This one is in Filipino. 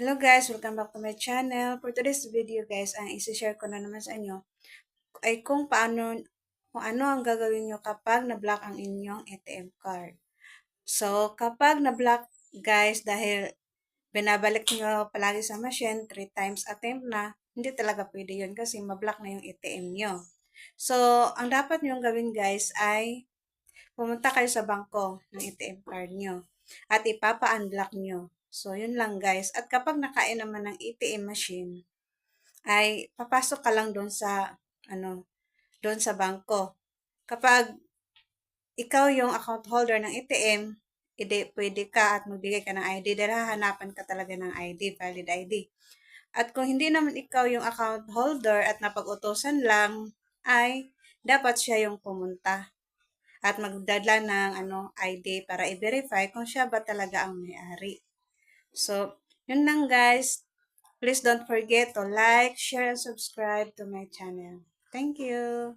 Hello guys, welcome back to my channel. For today's video guys, ang isi-share ko na naman sa inyo ay kung paano kung ano ang gagawin nyo kapag na-block ang inyong ATM card. So, kapag na-block guys dahil binabalik nyo palagi sa machine, 3 times attempt na, hindi talaga pwede yun kasi ma-block na yung ATM nyo. So, ang dapat nyo gawin guys ay pumunta kayo sa bangko ng ATM card nyo at ipapa-unblock nyo. So, yun lang guys. At kapag nakain naman ng ATM machine, ay papasok ka lang doon sa, ano, doon sa bangko. Kapag ikaw yung account holder ng ATM, ide, pwede ka at magbigay ka ng ID dahil hahanapan ka talaga ng ID, valid ID. At kung hindi naman ikaw yung account holder at napag-utosan lang, ay dapat siya yung pumunta at magdadala ng ano, ID para i-verify kung siya ba talaga ang may-ari. So, yun lang guys. Please don't forget to like, share, and subscribe to my channel. Thank you.